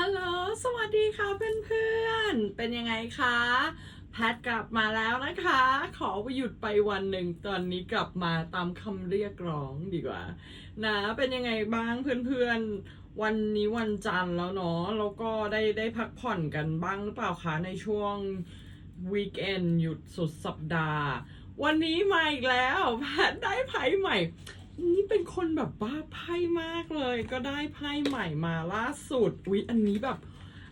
ฮัลโหล สวัสดีค่ะเพื่อนๆ เป็นยังไงคะ แพทกลับมาแล้วนะคะ ขอไปหยุดไปวันหนึ่ง ตอนนี้กลับมาตามคำเรียกร้องดีกว่า นะ เป็นยังไงบ้างเพื่อนๆ วันนี้วันจันทร์แล้วเนาะ แล้วก็ได้ได้พักผ่อนกันบ้างหรือเปล่าคะ ในช่วงวีคเอนหยุดสุดสัปดาห์ วันนี้มาอีกแล้ว แพทได้ไพ่ใหม่ นี่เป็นคนแบบบ้าไพ่มากเลย ก็ได้ไพ่ใหม่มาล่าสุดอุ๊ยอันนี้แบบ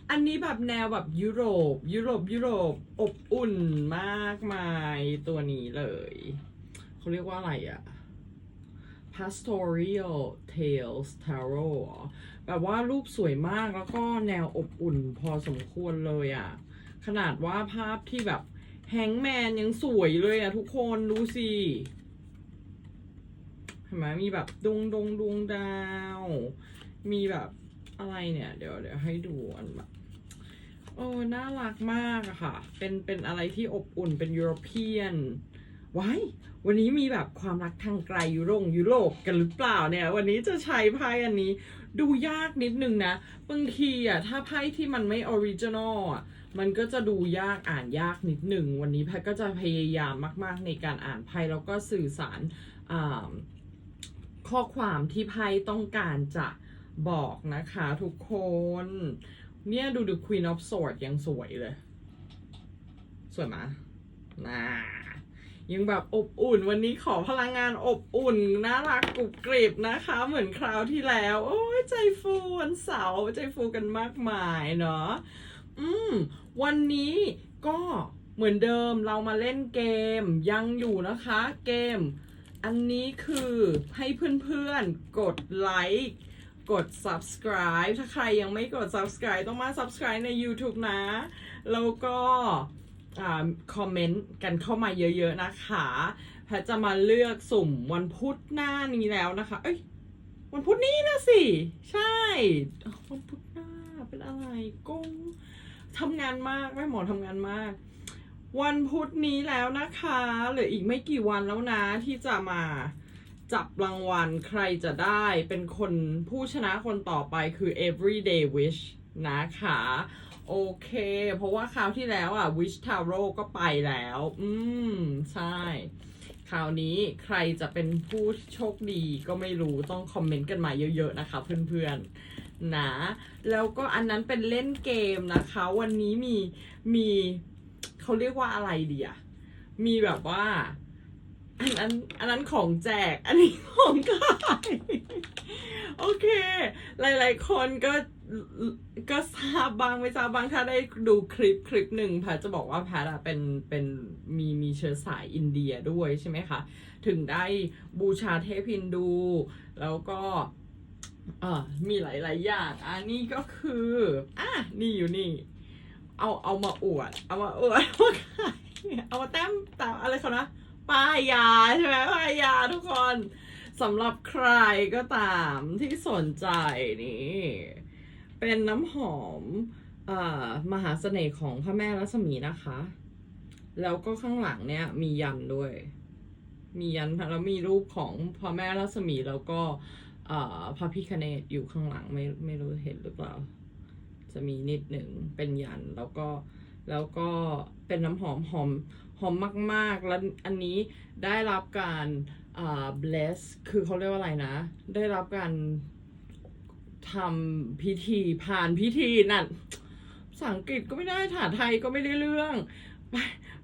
อันนี้แบบแนวแบบยุโรป ยุโรปยุโรปอบอุ่นมากมายตัวนี้เลยเขาเรียกว่าอะไรอะ pastoral tales tarot แบบว่ารูปสวยมากแล้วก็แนวอบอุ่นพอสมควรเลยอะขนาดว่าภาพที่แบบแฮงแมนยังสวยเลยอะทุกคนดูสิ เห็นไหมมีแบบดวงดวงดวงดาว มีแบบอะไรเนี่ย เดี๋ยวเดี๋ยวให้ดูอันแบบโอ้น่ารักมากอะค่ะ เป็นเป็นอะไรที่อบอุ่นเป็นยุโรเปียนว้ายวันนี้มีแบบความรักทางไกลยุโรปยุโรปกันหรือเปล่าเนี่ย วันนี้จะใช้ไพ่อันนี้ ดูยากนิดนึงนะบางทีอะถ้าไพ่ที่มันไม่ออริจินอลอะมันก็จะดูยากอ่านยากนิดหนึ่งวันนี้แพทก็จะพยายามมาก ๆ ในการอ่านไพ่แล้วก็สื่อสารอ่า ข้อความที่ไพ่ต้องการจะบอกนะคะทุกคน เนี่ยดูดู Queen of Swords ยังสวยเลย สวยไหมน่ายังแบบอบอุ่นวันนี้ขอพลังงานอบอุ่นน่ารักกรุบกริบนะคะ เหมือนคราวที่แล้ว โอ้ยใจฟูวันเสาร์ใจฟูกันมากมายเนาะอืม วันนี้ก็เหมือนเดิมเรามาเล่นเกมยังอยู่นะคะ เกม อันนี้คือให้เพื่อนๆ กดไลค์ กด subscribe ถ้าใครยังไม่กด subscribe ต้องมา subscribe ใน YouTube นะ แล้วก็คอมเมนต์กันเข้ามาเยอะๆนะคะแพทจะมาเลือกสุ่มวันพุธหน้านี้แล้วนะคะ เอ้ย วันพุธนี้นะสิ ใช่ววันพุธหน้าเป็นอะไรกงทำงานมากแม่หมอทำงานมาก วันพุธนี้แล้วนะคะเหลืออีกไม่กี่วันแล้วนะที่จะมาจับรางวัลใครจะได้เป็นคนผู้ชนะคนต่อไปคือ everyday wish นะคะโอเค เพราะว่าคราวที่แล้วอะ wish tarot ก็ไปแล้ว อืม ใช่ คราวนี้ใครจะเป็นผู้โชคดีก็ไม่รู้ต้องคอมเมนต์กันมาเยอะๆนะคะเพื่อนๆนะ แล้วก็อันนั้นเป็นเล่นเกมนะคะ วันนี้มีมี เขาเรียกว่าอะไรดีอะมีแบบว่า อันนั้นอันนั้นของแจก อันนี้ของขายโอเค หลาย ๆ คนก็ก็ทราบบางไม่ทราบบางถ้าได้ดูคลิปคลิปหนึ่งแพทจะบอกว่าแพทอะเป็นเป็นมีมีเชื้อสายอินเดียด้วยใช่ไหมคะ ถึงได้บูชาเทพฮินดู แล้วก็เอ่อมีหลาย ๆ อย่าง อันนี้ก็คือ อะ นี่อยู่นี่ เอาเอามาอวด เอามาอวดว่าขายเอามาแต้มตามอะไรเขานะป้ายยาใช่ไหมป้ายยาทุกคนสำหรับใครก็ตามที่สนใจนี่ เป็นน้ำหอมอ่ามหาเสน่ห์ของพระแม่รัศมีนะคะ แล้วก็ข้างหลังเนี่ยมียันด้วย มียันแล้วมีรูปของพระแม่รัศมีแล้วก็อ่าพระพิคเนตอยู่ข้างหลังไม่ไม่รู้เห็นหรือเปล่า จะมีนิดหนึ่งเป็นยันแล้วก็แล้วก็เป็นน้ำหอมหอมหอมมาก ๆ แล้วอันนี้ได้รับการอ่า bless คือเขาเรียกว่าอะไรนะ ได้รับการทำพิธีผ่านพิธีนั่นภาษาอังกฤษก็ไม่ได้ถาไทยก็ไม่ได้เรื่อง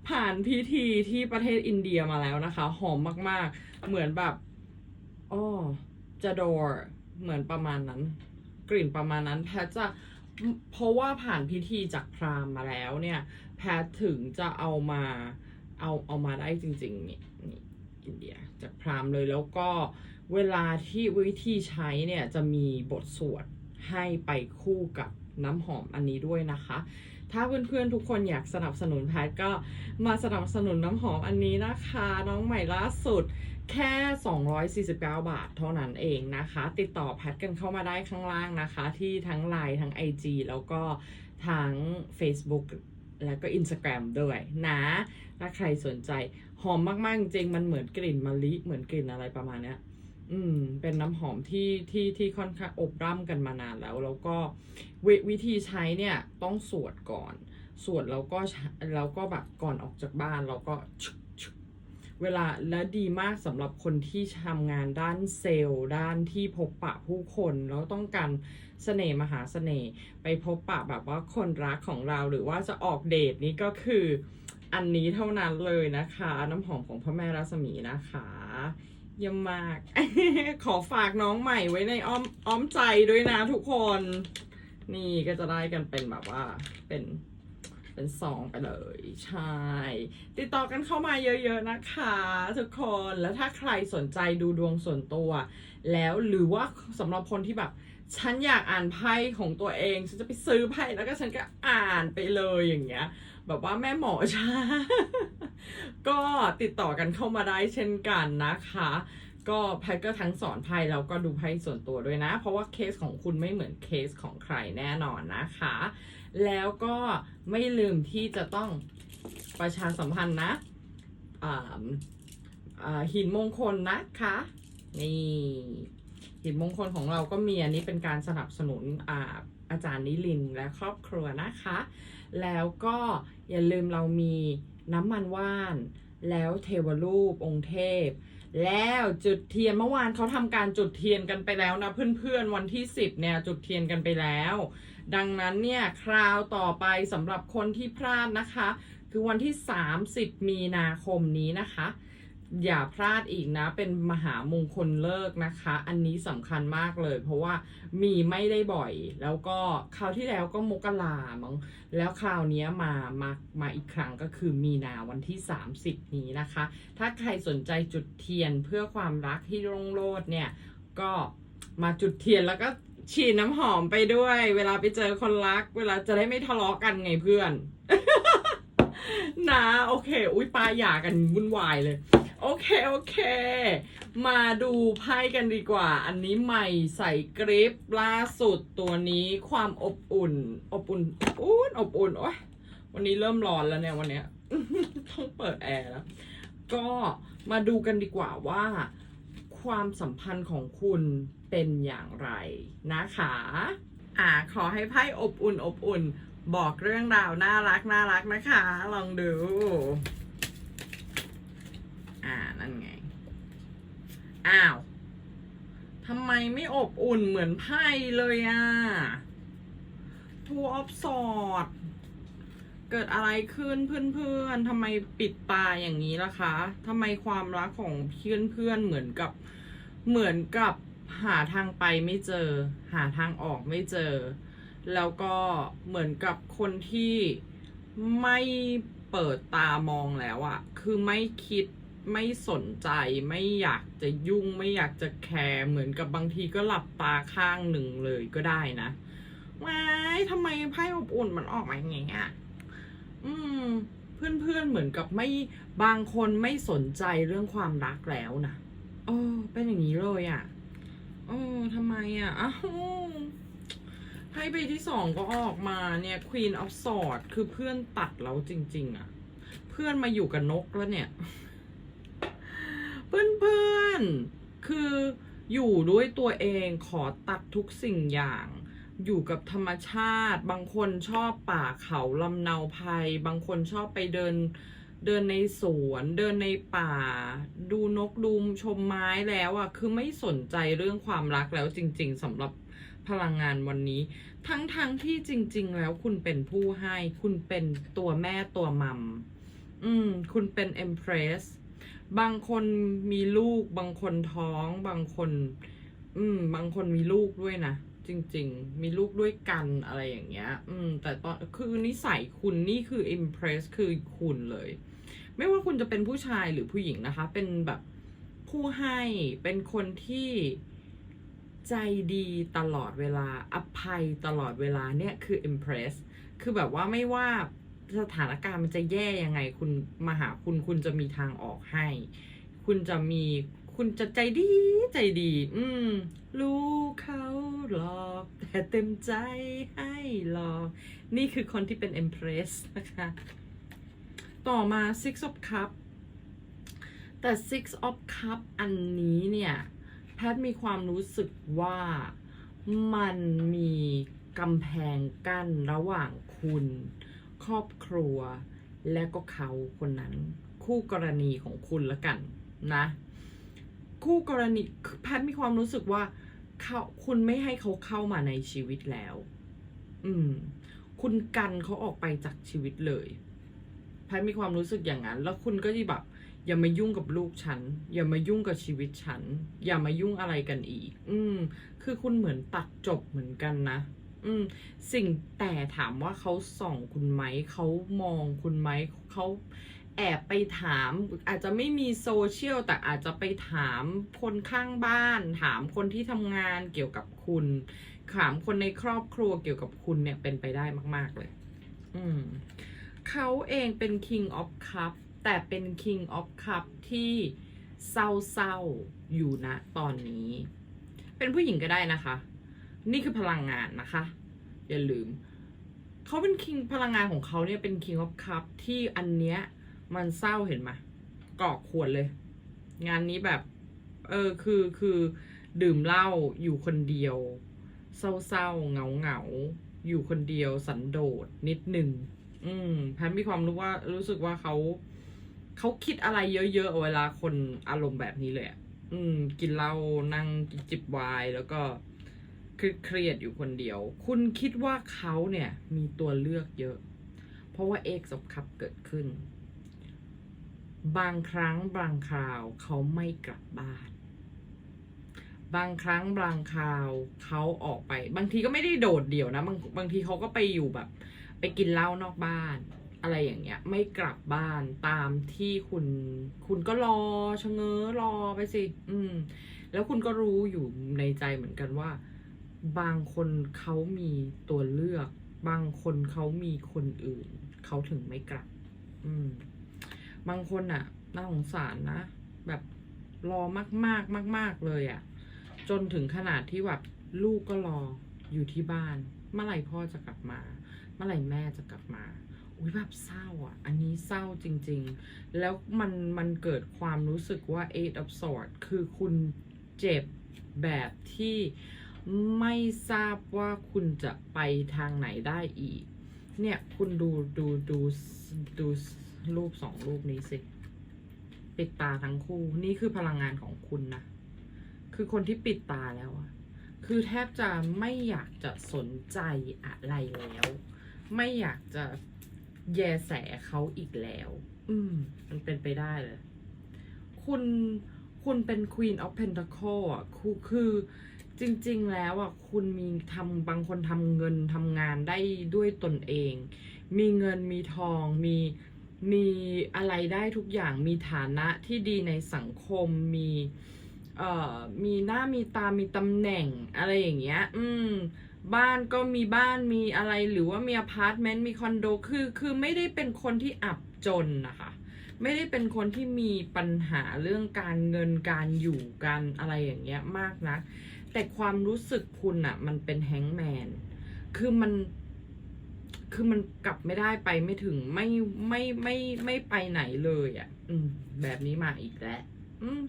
ผ่านพิธีที่ประเทศอินเดียมาแล้วนะคะ หอมมาก ๆ เหมือนแบบอ้อจดอร์เหมือนประมาณนั้น กลิ่นประมาณนั้นแพทจะ เพราะว่าผ่านพิธีจากพราหมณ์มาแล้วเนี่ย แพทถึงจะเอามาเอาเอามาได้จริงๆนี่นี่อินเดียจากพราหมณ์เลยแล้วก็เวลาที่วิธีใช้เนี่ยจะมีบทสวดให้ไปคู่กับน้ำหอมอันนี้ด้วยนะคะ ถ้าเพื่อนๆทุกคนอยากสนับสนุนแพทก็มาสนับสนุนน้ำหอมอันนี้นะคะ น้องใหม่ล่าสุดแค่ 249 บาทเท่านั้นเองนะคะ ติดต่อแพทกันเข้ามาได้ข้างล่างนะคะ ที่ทั้ง Line ทั้ง IG แล้วก็ทั้ง Facebook แล้วก็ Instagram ด้วยนะ ถ้าใครสนใจหอมมาก ๆ จริงมันเหมือนกลิ่นมะลิ เหมือนกลิ่นอะไรประมาณนี้ อืม เป็นน้ำหอมที่ที่ที่ค่อนข้างอบร่ำกันมานานแล้ว แล้วก็ววิธีใช้เนี่ยต้องสวดก่อน สวดแล้วก็ใช้แล้วก็แบบก่อนออกจากบ้านเราก็ชึกชึกเวลาและดีมากสำหรับคนที่ทำงานด้านเซลล์ ด้านที่พบปะผู้คน แล้วต้องการเสน่ห์มหาเสน่ห์ไปพบปะแบบว่าคนรักของเราหรือว่าจะออกเดทนี่ก็คืออันนี้เท่านั้นเลยนะคะ น้ำหอมของพระแม่รัศมีนะคะ เยี่ยมมาก ขอฝากน้องใหม่ไว้ในอ้อมอ้อมใจด้วยนะทุกคน นี่ก็จะได้กันเป็นแบบว่าเป็นเป็นซองไปเลยใช่ติดต่อกันเข้ามาเยอะ ๆนะคะ ทุกคนแล้วถ้าใครสนใจดูดวงส่วนตัว แล้วหรือว่าสำหรับคนที่แบบฉันอยากอ่านไพ่ของตัวเอง ฉันจะไปซื้อไพ่แล้วก็ฉันก็อ่านไปเลยอย่างเงี้ย แบบว่าแม่หมอช้า ก็ติดต่อกันเข้ามาได้เช่นกันนะคะ ก็แพทก็ทั้งสอนไพ่แล้วก็ดูไพ่ส่วนตัวด้วยนะ เพราะว่าเคสของคุณไม่เหมือนเคสของใครแน่นอนนะคะ แล้วก็ไม่ลืมที่จะต้องประชาสัมพันธ์นะหินมงคลนะคะนี่หินมงคลของเราก็มีอันนี้เป็นการสนับสนุนอาอาจารย์นิลินและครอบครัวนะคะ แล้วก็อย่าลืมเรามีน้ำมันว่าน แล้วเทวรูปองค์เทพ แล้วจุดเทียนเมื่อวานเขาทำการจุดเทียนกันไปแล้วนะเพื่อนๆวันที่ 10เนี่ยจุดเทียนกันไปแล้ว ดังนั้นเนี่ยคราวต่อไปสำหรับคนที่พลาดนะคะ คือวันที่ 30 มีนาคมนี้นะคะ อย่าพลาดอีกนะ เป็นมหามงคลเลิกนะคะ อันนี้สำคัญมากเลย เพราะว่ามีไม่ได้บ่อย แล้วก็คราวที่แล้วก็มกรามั้งแล้วคราวนี้มามามาอีกครั้งก็คือมีนาวันที่ 30 นี้นะคะ ถ้าใครสนใจจุดเทียนเพื่อความรักที่รุ่งโรจน์เนี่ย ก็มาจุดเทียนแล้วก็ฉีดน้ำหอมไปด้วย เวลาไปเจอคนรัก เวลาจะได้ไม่ทะเลาะกันไงเพื่อน นะ โอเค อุ้ยปาหย่ากันวุ่นวายเลย โอเค โอเค มาดูไพ่กันดีกว่า อันนี้ใหม่ใส่กริปล่าสุดตัวนี้ความอบอุ่น อบอุ่นอุ่นอบอุ่นโอ้ยวันนี้เริ่มร้อนแล้วเนี่ยวันเนี้ยต้องเปิดแอร์แล้ว ก็มาดูกันดีกว่าว่า ความสัมพันธ์ของคุณเป็นอย่างไรนะคะ อ่าขอให้ไพ่อบอุ่นอบอุ่น บอกเรื่องราวน่ารักน่ารักนะคะ ลองดู นั่นไง อ้าวทำไมไม่อบอุ่นเหมือนไพ่เลยอะทัวออฟสอดเกิดอะไรขึ้นเพื่อนๆทำไมปิดตาอย่างนี้ล่ะคะทำไมความรักของเพื่อนๆเหมือนกับเหมือนกับหาทางไปไม่เจอ หาทางออกไม่เจอ แล้วก็เหมือนกับคนที่ไม่เปิดตามองแล้วอะคือไม่คิด ไม่สนใจไม่อยากจะยุ่งไม่อยากจะแคร์เหมือนกับบางทีก็หลับตาข้างหนึ่งเลยก็ได้นะว้ายทำไมไพ่อบอุ่นมันออกมาอย่างเงี้ยอืม เพื่อนๆเหมือนกับไม่บางคนไม่สนใจเรื่องความรักแล้วนะเออเป็นอย่างนี้เลยอะ่ะเออทำไมอะ่ะอ้าวไพ่ใบที่สองก็ออกมาเนี่ย Queen of Swords คือเพื่อนตัดแล้วจริง ๆอะ่ะ เพื่อนมาอยู่กับนกแล้วเนี่ย เพื่อนๆ คืออยู่ด้วยตัวเองขอตัดทุกสิ่งอย่าง อยู่กับธรรมชาติ บางคนชอบป่าเขาลำเนาภัย บางคนชอบไปเดินเดินในสวน เดินในป่า ดูนกดูชมไม้แล้วอะ่ะคือไม่สนใจเรื่องความรักแล้วจริง ๆสำหรับพลังงานวันนี้ ทั้งๆทที่จริง ๆ แล้วคุณเป็นผู้ให้ คุณเป็นตัวแม่ตัวมัมอืม คุณเป็น Empress บางคนมีลูก บางคนท้อง บางคน อืม บางคนมีลูกด้วยนะจริง ๆ มีลูกด้วยกันอะไรอย่างเงี้ย อืม แต่ตอนคือนิสัยคุณนี่คือ impress คือคุณเลย ไม่ว่าคุณจะเป็นผู้ชายหรือผู้หญิงนะคะ เป็นแบบผู้ให้เป็นคนที่ใจดีตลอดเวลาอภัยตลอดเวลาเนี่ยคือ impress คือแบบว่าไม่ว่า สถานการณ์มันจะแย่ยังไง คุณมาหาคุณคุณจะมีทางออกให้ คุณจะมีคุณจะใจดีใจดี อืม รู้เขาหลอก แต่เต็มใจให้หลอก นี่คือคนที่เป็น Empress นะคะ ต่อมา Six of Cup แต่ Six of Cup อันนี้เนี่ย แพทย์มีความรู้สึกว่ามันมีกำแพงกั้นระหว่างคุณ ครอบครัว และก็เขาคนนั้น คู่กรณีของคุณละกันนะ คู่กรณีแพทมีความรู้สึกว่าเขาคุณไม่ให้เขาเข้ามาในชีวิตแล้ว อืม คุณกันเขาออกไปจากชีวิตเลยแพทมีความรู้สึกอย่างนั้น แล้วคุณก็จะแบบอย่ามายุ่งกับลูกฉัน อย่ามายุ่งกับชีวิตฉัน อย่ามายุ่งอะไรกันอีก อืม คือคุณเหมือนตัดจบเหมือนกันนะ อืม สิ่งแต่ถามว่าเขาส่องคุณไหม เขามองคุณไหม เขาแอบไปถาม อาจจะไม่มีโซเชียลแต่อาจจะไปถามคนข้างบ้าน ถามคนที่ทำงานเกี่ยวกับคุณ ถามคนในครอบครัวเกี่ยวกับคุณเนี่ยเป็นไปได้มาก ๆเลย อืมเขาเองเป็น King of Cup แต่เป็น King of Cup ที่เศร้าๆอยู่นะตอนนี้ เป็นผู้หญิงก็ได้นะคะ นี่คือพลังงานนะคะ อย่าลืม เขาเป็น King พลังงานของเขาเนี่ยเป็น King of Cup ที่อันเนี้ยมันเศร้าเห็นไหมกอกขวดเลย งานนี้แบบ เออคือคือดื่มเหล้าอยู่คนเดียว เศร้าๆเหงาเหงาๆอยู่คนเดียวสันโดษนิดหนึ่งอืมแพทย์มีความรู้ว่ารู้สึกว่าเขาเขาคิดอะไรเยอะๆเวลาคนอารมณ์แบบนี้เลยอะอืม กินเหล้านั่งจิบไวน์แล้วก็ คือเครียดอยู่คนเดียว คุณคิดว่าเขาเนี่ยมีตัวเลือกเยอะ เพราะว่าเอกสบคับเกิดขึ้น บางครั้งบางคราวเขาไม่กลับบ้าน บางครั้งบางคราวเขาออกไป บางทีก็ไม่ได้โดดเดี่ยวนะ บางบางทีเขาก็ไปอยู่แบบ ไปกินเหล้านอกบ้าน อะไรอย่างเงี้ย ไม่กลับบ้านตามที่คุณ คุณก็รอชะเง้อรอไปสิ อืม แล้วคุณก็รู้อยู่ในใจเหมือนกันว่า บางคนเขามีตัวเลือก บางคนเขามีคนอื่น เขาถึงไม่กลับ อืม บางคนอะน่าสงสารนะ แบบรอมากๆ มาก ๆ เลยอะจนถึงขนาดที่แบบลูกก็รออยู่ที่บ้าน เมื่อไหร่พ่อจะกลับมา เมื่อไหร่แม่จะกลับมาอุ้ยแบบเศร้าอะ อันนี้เศร้าจริง ๆ แล้วมันมันเกิดความรู้สึกว่า eight of swords คือคุณเจ็บแบบที่ ไม่ทราบว่าคุณจะไปทางไหนได้อีก เนี่ยคุณดูดูดูดูรูปสองรูปนี้สิ ปิดตาทั้งคู่ นี่คือพลังงานของคุณนะ คือคนที่ปิดตาแล้วอะคือแทบจะไม่อยากจะสนใจอะไรแล้ว ไม่อยากจะแยแสเขาอีกแล้ว อืม มันเป็นไปได้เลย คุณคุณเป็น Queen of Pentacle อะคือคือ จริง ๆ แล้วอะคุณมีทำบางคนทำเงินทำงานได้ด้วยตนเอง มีเงินมีทองมีมีอะไรได้ทุกอย่างมีฐานะที่ดีในสังคมมีเอ่อมีหน้ามีตามีตำแหน่งอะไรอย่างเงี้ย อืม บ้านก็มีบ้านมีอะไรหรือว่ามีอพาร์ตเมนต์มีคอนโดคือคือไม่ได้เป็นคนที่อับจนนะคะ ไม่ได้เป็นคนที่มีปัญหาเรื่องการเงินการอยู่การอะไรอย่างเงี้ยมากนะ แต่ความรู้สึกคุณอะมันเป็นแฮงแมน คือมัน คือมันกลับไม่ได้ไปไม่ถึงไม่ไม่ไม่ไม่ไปไหนเลยอะอืม แบบนี้มาอีกแล้วอืม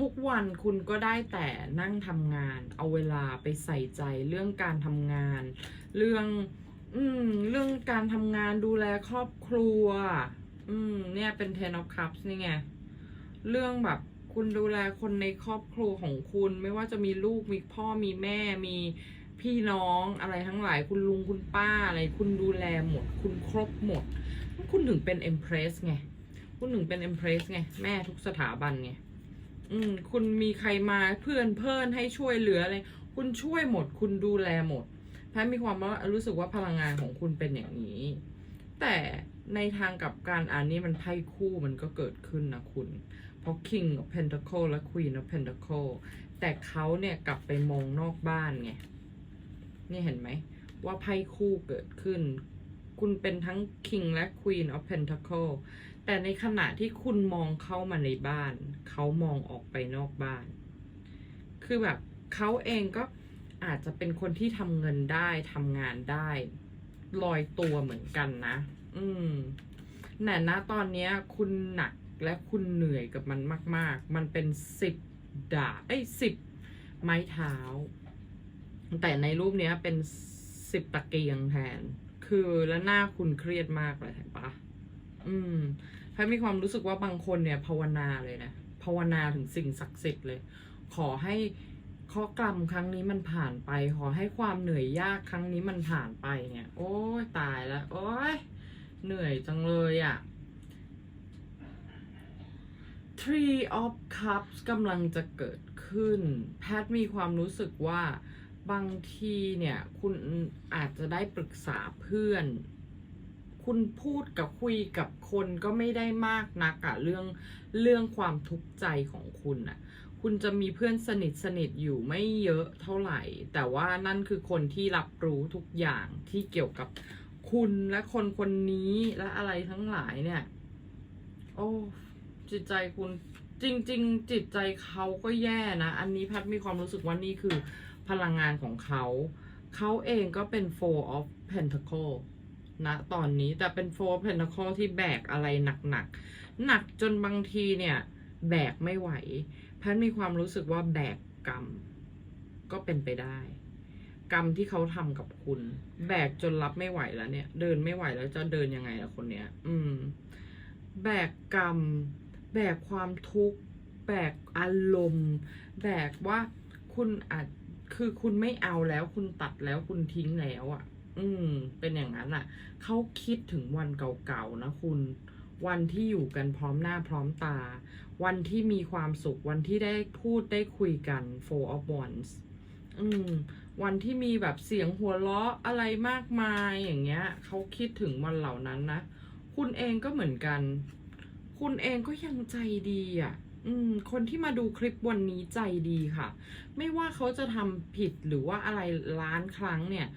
ทุกวันคุณก็ได้แต่นั่งทำงาน เอาเวลาไปใส่ใจเรื่องการทำงาน เรื่อง อืม เรื่องการทำงานดูแลครอบครัว อืม เนี่ยเป็น ten of cups นี่ไง เรื่องแบบ คุณดูแลคนในครอบครัวของคุณ ไม่ว่าจะมีลูกมีพ่อมีแม่มีพี่น้องอะไรทั้งหลายคุณลุงคุณป้าอะไร คุณดูแลหมด คุณครบหมด คุณถึงเป็น empress ไงคุณถึงเป็น empress ไงแม่ทุกสถาบันไงอืมคุณมีใครมาเพื่อนเพื่อนให้ช่วยเหลืออะไรคุณช่วยหมด คุณดูแลหมดแพทย์มีความว่ารู้สึกว่าพลังงานของคุณเป็นอย่างนี้ แต่ในทางกับการอันนี้มันไพ่คู่มันก็เกิดขึ้นนะคุณ เพราะ King of Pentacle และ Queen of Pentacle แต่เขาเนี่ยกลับไปมองนอกบ้านไง นี่เห็นไหม ว่าไพ่คู่เกิดขึ้น คุณเป็นทั้ง King และ Queen of Pentacle แต่ในขณะที่คุณมองเข้ามาในบ้าน เขามองออกไปนอกบ้าน คือแบบเขาเองก็อาจจะเป็นคนที่ทำเงินได้ทำงานได้ลอยตัวเหมือนกันนะ อืมแต่นะตอนนี้คุณหนัก และคุณเหนื่อยกับมันมาก ๆ มันเป็นสิบดาบไอ้สิบไม้เท้า แต่ในรูปเนี้ยเป็นสิบตะเกียงแทน คือแล้วหน้าคุณเครียดมากเลยเห็นปะอืมพทย์มีความรู้สึกว่าบางคนเนี่ยภาวนาเลยนะ ภาวนาถึงสิ่งศักดิ์สิทธิ์เลย ขอให้ข้อกรรมครั้งนี้มันผ่านไป ขอให้ความเหนื่อยยากครั้งนี้มันผ่านไปเนี่ย โอ้ยตายแล้ว โอ้ยเหนื่อยจังเลยอะ่ะ Three of Cups กำลังจะเกิดขึ้น แพทย์มีความรู้สึกว่าบางทีเนี่ย คุณอาจจะได้ปรึกษาเพื่อน คุณพูดกับคุยกับคนก็ไม่ได้มากนักอะเรื่องเรื่องความทุกข์ใจของคุณอะคุณจะมีเพื่อนสนิทสนิทอยู่ไม่เยอะเท่าไหร่ แต่ว่านั่นคือคนที่รับรู้ทุกอย่างที่เกี่ยวกับคุณและคนคนนี้และอะไรทั้งหลายเนี่ย โอ้ จิตใจคุณจริง ๆ จิตใจเขาก็แย่นะ อันนี้แพัดมีความรู้สึกว่านี่คือพลังงานของเขา เขาเองก็เป็น four of pentacle นะตอนนี้แต่เป็น four of pentacle ที่แบกอะไรหนักๆ หนักจนบางทีเนี่ย แบกไม่ไหว แพัดมีความรู้สึกว่าแบกกรรม ก็เป็นไปได้ กรรมที่เขาทำกับคุณ แบกจนรับไม่ไหวแล้วเนี่ย เดินไม่ไหวแล้วจะเดินยังไงล่ะคนเนี้ย อืม แบกกรรม แบกความทุกข์ แบกอารมณ์ แบกว่าคุณอาจคือคุณไม่เอาแล้วคุณตัดแล้วคุณทิ้งแล้วอะ่ะ อืม เป็นอย่างนั้นอะ่ะ เขาคิดถึงวันเก่าๆนะคุณ วันที่อยู่กันพร้อมหน้าพร้อมตา วันที่มีความสุข วันที่ได้พูดได้คุยกัน four of wands อืม วันที่มีแบบเสียงหัวเราะอะไรมากมายอย่างเงี้ย เขาคิดถึงวันเหล่านั้นนะ คุณเองก็เหมือนกัน คุณเองก็ยังใจดีอะอืม คนที่มาดูคลิปวันนี้ใจดีค่ะ ไม่ว่าเขาจะทำผิดหรือว่าอะไรล้านครั้งเนี่ย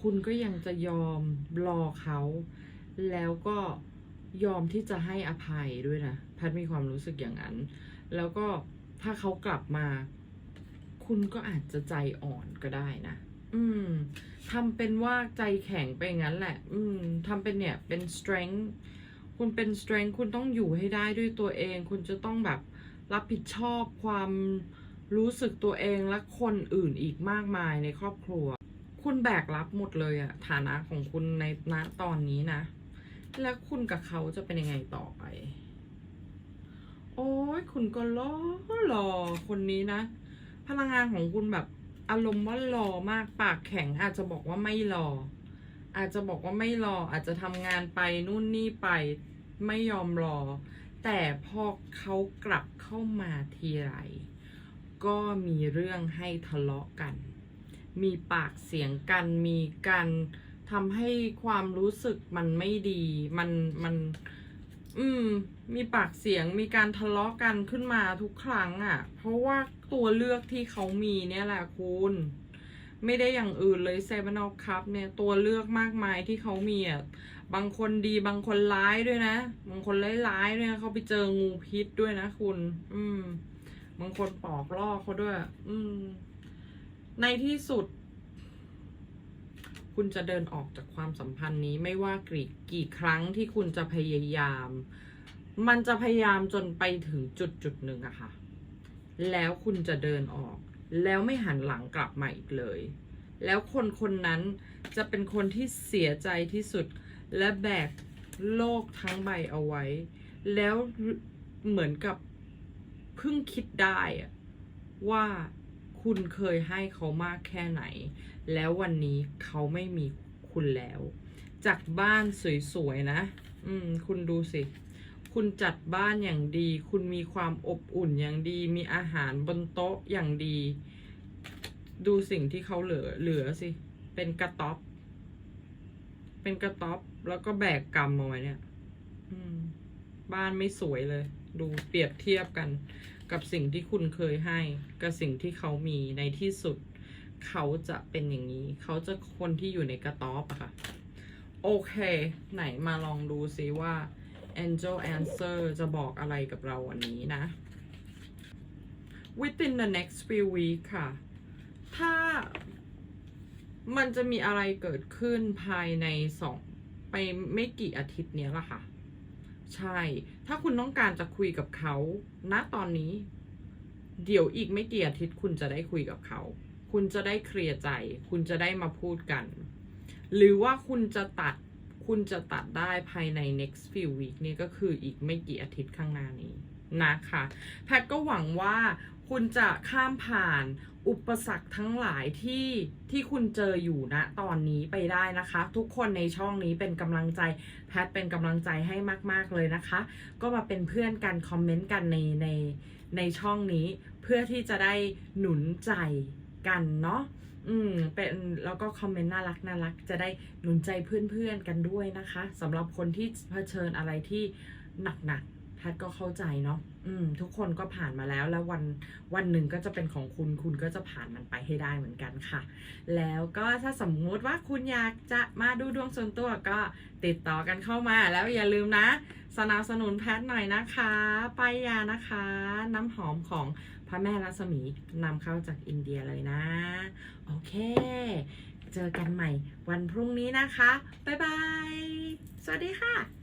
คุณก็ยังจะยอมรอเขา แล้วก็ยอมที่จะให้อภัยด้วยนะพทย์มีความรู้สึกอย่างนั้น แล้วก็ถ้าเขากลับมา คุณก็อาจจะใจอ่อนก็ได้นะอืมทำเป็นว่าใจแข็งไปงั้นแหละ อืมทำเป็นเนี่ยเป็น strength คุณเป็น strength คุณต้องอยู่ให้ได้ด้วยตัวเอง คุณจะต้องแบบรับผิดชอบความรู้สึกตัวเองและคนอื่นอีกมากมายในครอบครัว คุณแบกรับหมดเลยอะฐานะของคุณในณตอนนี้นะ แล้วคุณกับเขาจะเป็นยังไงต่อไป โอ้ยคุณก็รอรอคนนี้นะ พลังงานของคุณแบบอารมณ์ว่ารอมากปากแข็งอาจจะบอกว่าไม่รอ อาจจะบอกว่าไม่รออาจจะทำงานไปนู่นนี่ไปไม่ยอมรอ แต่พอเขากลับเข้ามาทีไร ก็มีเรื่องให้ทะเลาะกัน มีปากเสียงกันมีการทำให้ความรู้สึกมันไม่ดี มันมันอืม มีปากเสียงมีการทะเลาะกันขึ้นมาทุกครั้งอะ่ะ เพราะว่าตัวเลือกที่เขามีเนี่ยแหละคุณ ไม่ได้อย่างอื่นเลยเซเ e นอ f คัพเนี่ยตัวเลือกมากมายที่เขามีอะบางคนดีบางคนร้ายด้วยนะ บางคนร้ายๆด้วยนะเขาไปเจองูพิษด้วยนะคุณ อืม บางคนปอกล่อเขาด้วย อืม ในที่สุด คุณจะเดินออกจากความสัมพันธ์นี้ไม่ว่ากี่กี่ครั้งที่คุณจะพยายาม มันจะพยายามจนไปถึงจุดจุดหนึ่งอะค่ะ แล้วคุณจะเดินออก แล้วไม่หันหลังกลับมาอีกเลย แล้วคนคนนั้นจะเป็นคนที่เสียใจที่สุด และแบกโลกทั้งใบเอาไว้ แล้วเหมือนกับเพิ่งคิดได้ว่าคุณเคยให้เขามากแค่ไหน แล้ววันนี้เขาไม่มีคุณแล้ว จากบ้านสวยๆนะ อืม คุณดูสิ คุณจัดบ้านอย่างดี คุณมีความอบอุ่นอย่างดี มีอาหารบนโต๊ะอย่างดี ดูสิ่งที่เขาเหลือเหลือสิ เป็นกระต๊อบ เป็นกระต๊อบแล้วก็แบกกรรมเอาไว้เนี่ยบ้านไม่สวยเลย ดูเปรียบเทียบกัน กับสิ่งที่คุณเคยให้ กับสิ่งที่เขามีในที่สุด เขาจะเป็นอย่างนี้ เขาจะคนที่อยู่ในกระต๊อบอะค่ะ โอเค ไหนมาลองดูซิว่า Angel Answer จะบอกอะไรกับเราวันนี้นะ within the next few week ค่ะ ถ้ามันจะมีอะไรเกิดขึ้นภายในสองไปไม่กี่อาทิตย์เนี้ยละค่ะ ใช่ ถ้าคุณต้องการจะคุยกับเขาณตอนนี้ เดี๋ยวอีกไม่กี่อาทิตย์คุณจะได้คุยกับเขา คุณจะได้เคลียร์ใจ คุณจะได้มาพูดกัน หรือว่าคุณจะตัด คุณจะตัดได้ภายใน next few week นี่ก็คืออีกไม่กี่อาทิตย์ข้างหน้านี้นะคะ แพทก็หวังว่าคุณจะข้ามผ่านอุปสรรคทั้งหลายที่ที่คุณเจออยู่ณตอนนี้ไปได้นะคะ ทุกคนในช่องนี้เป็นกำลังใจ แพทเป็นกำลังใจให้มากๆเลยนะคะ ก็มาเป็นเพื่อนกันคอมเมนต์กันในในในช่องนี้ เพื่อที่จะได้หนุนใจกันเนาะ อืมเป็นแล้วก็คอมเมนต์น่ารักน่ารักจะได้หนุนใจเพื่อนๆกันด้วยนะคะสำหรับคนที่เผชิญอะไรที่หนักๆแพทก็เข้าใจเนาะอืม ทุกคนก็ผ่านมาแล้วแล้ววันวันหนึ่งก็จะเป็นของคุณคุณก็จะผ่านมันไปให้ได้เหมือนกันค่ะ แล้วก็ถ้าสมมุติว่าคุณอยากจะมาดูดวงส่วนตัวก็ติดต่อกันเข้ามาแล้วอย่าลืมนะ สนับสนุนแพทหน่อยนะคะป้ายานะคะ น้ำหอมของ ระแม่รัศมีนำเข้าจากอินเดียเลยนะ โอเค เจอกันใหม่วันพรุ่งนี้นะคะ บ๊ายบาย สวัสดีค่ะ